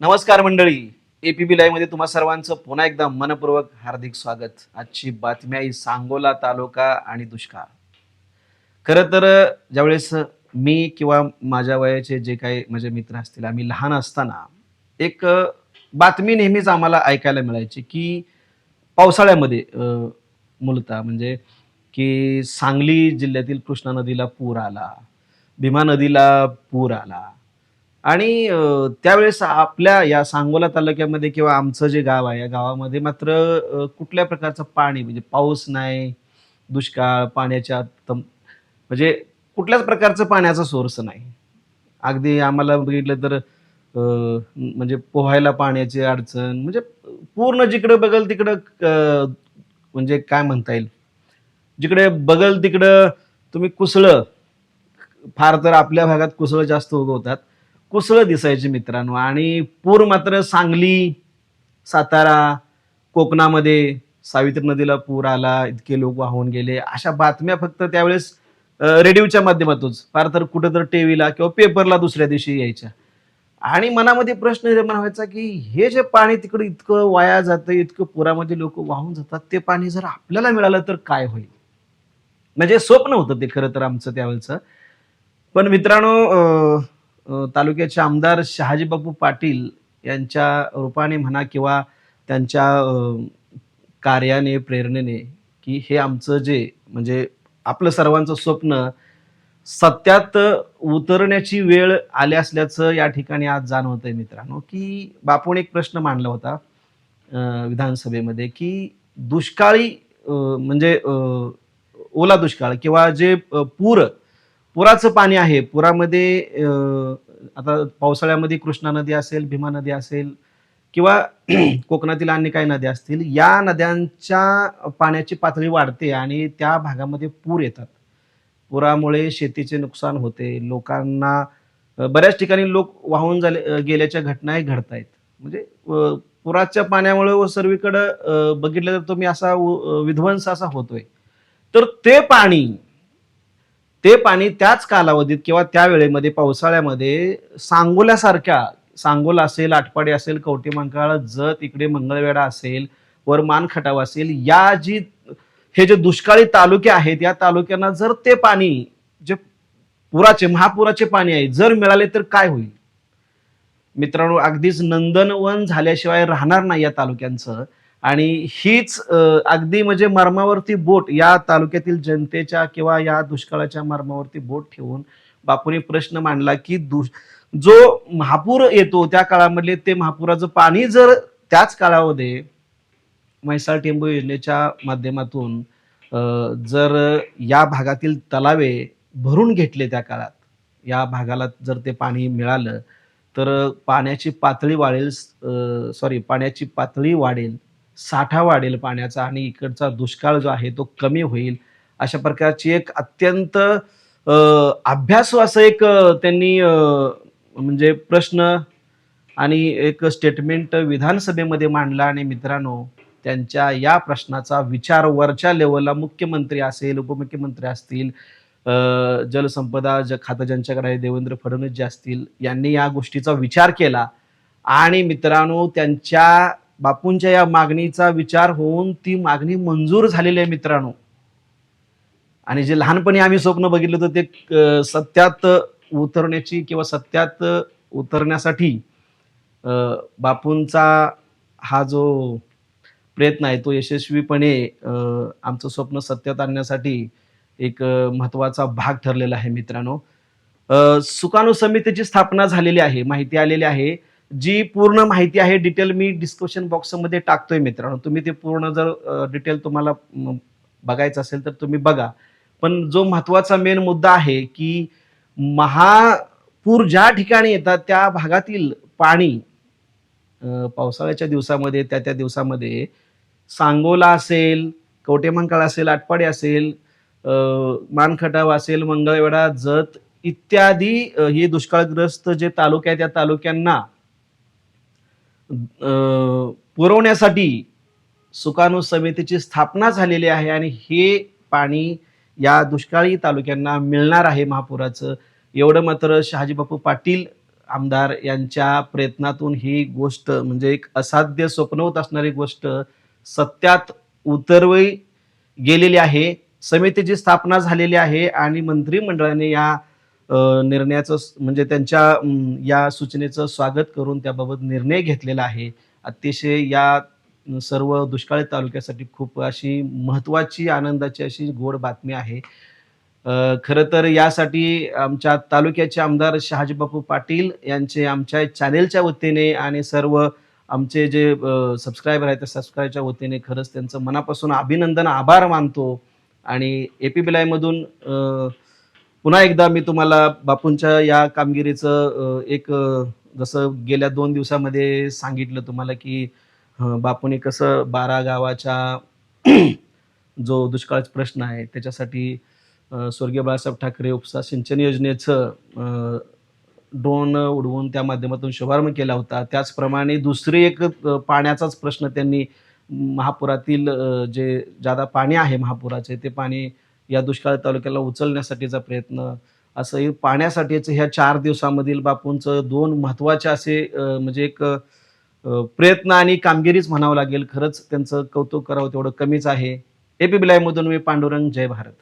नमस्कार मंडळी. एपीबी लाईव्हमध्ये तुम्हा सर्वांचं पुन्हा एकदा मनपूर्वक हार्दिक स्वागत. आजची बातमी आहे सांगोला तालुका आणि दुष्काळ. खरं तर ज्यावेळेस मी किंवा माझ्या वयाचे जे काही माझे मित्र असतील आम्ही लहान असताना एक बातमी नेहमीच आम्हाला ऐकायला मिळायची की पावसाळ्यामध्ये मूलतः म्हणजे की सांगली जिल्ह्यातील कृष्णा नदीला पूर आला भीमा नदीला पूर आला आणि त्यावेळेस आपल्या या सांगोला तालुक्यामध्ये किंवा आमचं जे गाव आहे या गावामध्ये मात्र कुठल्या प्रकारचं पाणी म्हणजे पाऊस नाही दुष्काळ पाण्याच्या तम म्हणजे कुठल्याच प्रकारचं पाण्याचा सोर्स नाही. अगदी आम्हाला बघितलं तर म्हणजे पोहायला पाण्याची अडचण म्हणजे पूर्ण जिकडं बघल तिकडं म्हणजे काय म्हणता येईल? जिकडे बघल तिकडं तुम्ही कुसळं फार तर आपल्या भागात कुसळं जास्त उगवतात. पुसळं दिसायची मित्रांनो. आणि पूर मात्र सांगली सातारा कोकणामध्ये सावित्री नदीला पूर आला इतके लोक वाहून गेले. अशा बातम्या फक्त त्यावेळेस रेडिओच्या माध्यमातूनच फार तर कुठं तर टीव्हीला किंवा पेपरला दुसऱ्या दिवशी यायच्या. आणि मनामध्ये प्रश्न निर्माण व्हायचा की हे जे पाणी तिकडं इतकं वाया जातं इतकं पुरामध्ये लोक वाहून जातात ते पाणी जर आपल्याला मिळालं तर काय होईल? म्हणजे स्वप्न होतं ते खरं तर आमचं त्यावेळेचं. पण मित्रांनो तालुक्याचे आमदार शहाजी बापू पाटील यांच्या रूपाने म्हणा किंवा त्यांच्या कार्याने प्रेरणेने की हे आमचं जे म्हणजे आपलं सर्वांचं स्वप्न सत्यात उतरण्याची वेळ आली असल्याचं या ठिकाणी आज जाणवत आहे मित्रांनो की बापूने एक प्रश्न मांडला होता विधानसभेमध्ये की दुष्काळी म्हणजे ओला दुष्काळ किंवा जे पूर पुराचं पाणी आहे. पुरामध्ये आता पावसाळ्यामध्ये कृष्णा नदी असेल भीमा नदी असेल किंवा कोकणातील अन्य काही नद्या असतील या नद्यांच्या पाण्याची पातळी वाढते आणि त्या भागामध्ये पूर येतात. पुरामुळे शेतीचे नुकसान होते. लोकांना बऱ्याच ठिकाणी लोक वाहून झाले गेल्याच्या घटनाही घडत आहेत म्हणजे पुराच्या पाण्यामुळे व सर्वीकडं बघितलं तर तुम्ही असा उ- विध्वंस असा होतोय. तर ते पाणी ते पाणी त्याच कालावधीत किंवा त्या वेळेमध्ये पावसाळ्यामध्ये सांगोल्यासारख्या सांगोला असेल आटपाडी असेल कवठेमंकाळ जत इकडे मंगळवेढा असेल वर मानखटाव असेल या जी हे जे दुष्काळी तालुके आहेत या तालुक्यांना जर ते पाणी जे पुराचे महापुराचे पाणी आहे जर मिळाले तर काय होईल? मित्रांनो अगदीच नंदनवन झाल्याशिवाय राहणार नाही या तालुक्यांचं. आणि हीच अगदी म्हणजे मर्मावरती बोट या तालुक्यातील जनतेच्या किंवा या दुष्काळाच्या मर्मावरती बोट ठेवून बापूने प्रश्न मांडला की दुष जो महापूर येतो त्या काळामधले ते महापुराचं पाणी जर त्याच काळामध्ये म्हैसाळ टेंबू योजनेच्या माध्यमातून जर या भागातील तलावे भरून घेतले त्या काळात या भागाला जर ते पाणी मिळालं तर पाण्याची पातळी वाढेल सॉरी पाण्याची पातळी वाढेल. साठा वाढेल पाण्याचा आणि इकडचा दुष्काळ जो आहे तो कमी होईल अशा प्रकारची एक अत्यंत अभ्यास अभ्यासू असं एक त्यांनी म्हणजे प्रश्न आणि एक स्टेटमेंट विधानसभेमध्ये मांडला आणि मित्रांनो त्यांच्या या प्रश्नाचा विचार वरच्या लेवलला मुख्यमंत्री असेल उपमुख्यमंत्री असतील जलसंपदा ज खातं ज्यांच्याकडे आहे देवेंद्र फडणवीस जे असतील यांनी या गोष्टीचा विचार केला. आणि मित्रांनो त्यांच्या बापूंच्या या मागणीचा विचार होऊन ती मागणी मंजूर झालेली आहे मित्रांनो. आणि जे लहानपणी आम्ही स्वप्न बघितलं होतं ते सत्यात उतरण्याची किंवा सत्यात उतरण्यासाठी बापूंचा हा जो प्रयत्न आहे तो यशस्वीपणे आमचं स्वप्न सत्यात आणण्यासाठी एक महत्त्वाचा महत्त्वाचा भाग ठरलेला आहे मित्रांनो. सुकाणू समितीची स्थापना झालेली आहे माहिती आलेली आहे. जी पूर्ण माहिती आहे डिटेल मी डिस्क्रिप्शन बॉक्समध्ये टाकतोय मित्रांनो. तुम्ही ते पूर्ण जर डिटेल तुम्हाला बघायचं असेल तर तुम्ही बघा. पण जो महत्त्वाचा मेन मुद्दा आहे की महापूर ज्या ठिकाणी येतात त्या भागातील पाणी पावसाळ्याच्या दिवसामध्ये त्या त्या दिवसामध्ये सांगोला असेल कवटेमंकाळ असेल आटपाडी असेल मानखटाव असेल मंगळवेढा जत इत्यादी हे दुष्काळग्रस्त जे तालुके आहेत त्या तालुक्यांना पुरवण्यासाठी सुकाणू समितीची स्थापना झालेली आहे आणि हे पाणी या दुष्काळी तालुक्यांना मिळणार आहे महापुराचं. एवढं मात्र शहाजी बापू पाटील आमदार यांच्या प्रयत्नातून ही गोष्ट म्हणजे एक असाध्य स्वप्नवत असणारी गोष्ट सत्यात उतरवली गेलेली आहे. समितीची स्थापना झालेली आहे आणि मंत्रिमंडळाने या निर्णयाचं म्हणजे त्यांच्या या सूचनेचं स्वागत करून त्याबाबत निर्णय घेतलेला आहे. अतिशय या सर्व दुष्काळी तालुक्यासाठी खूप अशी महत्त्वाची आनंदाची अशी गोड बातमी आहे. खरं तर यासाठी आमच्या तालुक्याचे आमदार शहाजीबापू पाटील यांचे आमच्या चॅनेलच्या वतीने आणि सर्व आमचे जे सबस्क्रायबर आहेत त्या सबस्क्रायबरच्या वतीने खरंच त्यांचं मनापासून अभिनंदन आभार मानतो. आणि ए पी बी अ, पुन्हा एकदा मी तुम्हाला बापूंच्या या कामगिरीचं एक जसं गेल्या दोन दिवसामध्ये सांगितलं तुम्हाला की बापूने कसं बारा गावाच्या जो दुष्काळाचा प्रश्न आहे त्याच्यासाठी स्वर्गीय बाळासाहेब ठाकरे उपसा सिंचन योजनेचं ड्रोन उडवून त्या माध्यमातून शुभारंभ केला होता. त्याचप्रमाणे दुसरी एक पाण्याचाच प्रश्न त्यांनी महापुरातील जे जादा पाणी आहे महापुराचे ते पाणी या दुष्काळ तालुक्याला उचलण्यासाठीचा प्रयत्न असं पाण्यासाठीचं ह्या चार दिवसामधील बापूंचं दोन महत्त्वाचे असे म्हणजे एक प्रयत्न आणि कामगिरीच म्हणावं लागेल. खरंच त्यांचं कौतुक करावं तेवढं कमीच आहे. एपी मधून मी पांडुरंग. जय भारत.